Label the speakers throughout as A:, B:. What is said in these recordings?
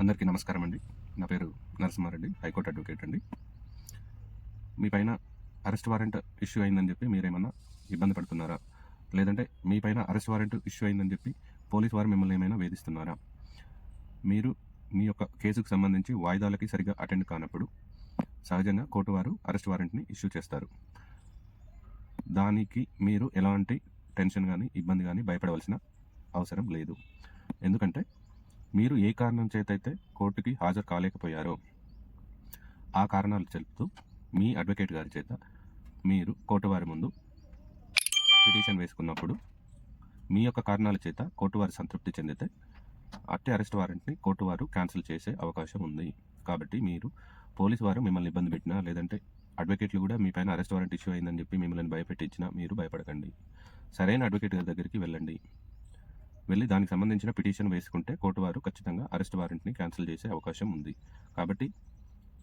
A: అందరికీ నమస్కారం అండి. నా పేరు నరసింహారెడ్డి హైకోర్టు అడ్వకేట్ అండి. మీ పైన అరెస్ట్ వారెంట్ ఇష్యూ అయిందని చెప్పి మీరేమన్నా ఇబ్బంది పడుతున్నారా? లేదంటే మీ పైన అరెస్ట్ వారెంట్ ఇష్యూ అయిందని చెప్పి పోలీస్ వారు మిమ్మల్ని ఏమైనా వేధిస్తున్నారా? మీరు మీ యొక్క కేసుకు సంబంధించి వాయిదాలకి సరిగా అటెండ్ కానప్పుడు సహజంగా కోర్టు వారు అరెస్ట్ వారెంట్ని ఇష్యూ చేస్తారు. దానికి మీరు ఎలాంటి టెన్షన్ కానీ ఇబ్బంది కానీ భయపడవలసిన అవసరం లేదు. ఎందుకంటే మీరు ఏ కారణం చేతైతే కోర్టుకి హాజరు కాలేకపోయారో ఆ కారణాలు చెబుతూ మీ అడ్వకేట్ గారి చేత మీరు కోర్టు వారి ముందు పిటిషన్ వేసుకున్నప్పుడు మీ యొక్క కారణాల చేత కోర్టు వారు సంతృప్తి చెందితే అట్టి అరెస్ట్ వారెంట్ని కోర్టు వారు క్యాన్సిల్ చేసే అవకాశం ఉంది. కాబట్టి మీరు పోలీసు వారు మిమ్మల్ని ఇబ్బంది పెట్టినా లేదంటే అడ్వకేట్లు కూడా మీ పైన అరెస్ట్ వారెంట్ ఇష్యూ అయిందని చెప్పి మిమ్మల్ని భయపెట్టించినా మీరు భయపడకండి. సరైన అడ్వకేట్ గారి దగ్గరికి వెళ్ళండి. వెళ్ళి దానికి సంబంధించిన పిటిషన్ వేసుకుంటే కోర్టు వారు ఖచ్చితంగా అరెస్ట్ వారెంట్ని క్యాన్సిల్ చేసే అవకాశం ఉంది. కాబట్టి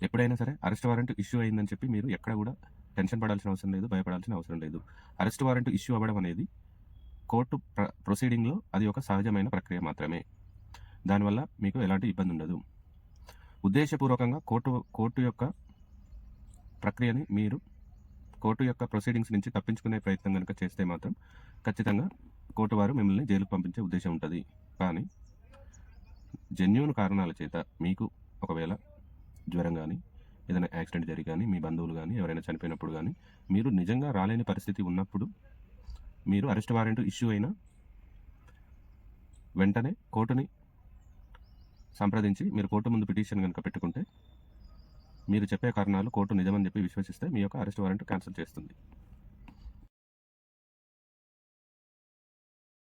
A: ఎప్పుడైనా సరే అరెస్ట్ వారెంట్ ఇష్యూ అయిందని చెప్పి మీరు ఎక్కడ కూడా టెన్షన్ పడాల్సిన అవసరం లేదు భయపడాల్సిన అవసరం లేదు. అరెస్ట్ వారెంట్ ఇష్యూ అవ్వడం అనేది కోర్టు ప్ర ప్రొసీడింగ్లో అది ఒక సహజమైన ప్రక్రియ మాత్రమే. దానివల్ల మీకు ఎలాంటి ఇబ్బంది ఉండదు. ఉద్దేశపూర్వకంగా కోర్టు కోర్టు యొక్క ప్రక్రియని మీరు కోర్టు యొక్క ప్రొసీడింగ్స్ నుంచి తప్పించుకునే ప్రయత్నం కనుక చేస్తే మాత్రం ఖచ్చితంగా కోర్టు వారు మిమ్మల్ని జైలుకు పంపించే ఉద్దేశం ఉంటుంది. కానీ జెన్యున్ కారణాల చేత మీకు ఒకవేళ జ్వరం కానీ ఏదైనా యాక్సిడెంట్ జరిగి కానీ మీ బంధువులు కానీ ఎవరైనా చనిపోయినప్పుడు కానీ మీరు నిజంగా రాలేని పరిస్థితి ఉన్నప్పుడు మీరు అరెస్ట్ వారెంట్ ఇష్యూ అయినా వెంటనే కోర్టుని సంప్రదించి మీరు కోర్టు ముందు పిటిషన్ కనుక పెట్టుకుంటే మీరు చెప్పే కారణాలు కోర్టు నిజమని చెప్పి విశ్వసిస్తే మీ యొక్క అరెస్ట్ వారెంట్ క్యాన్సిల్ చేస్తుంది.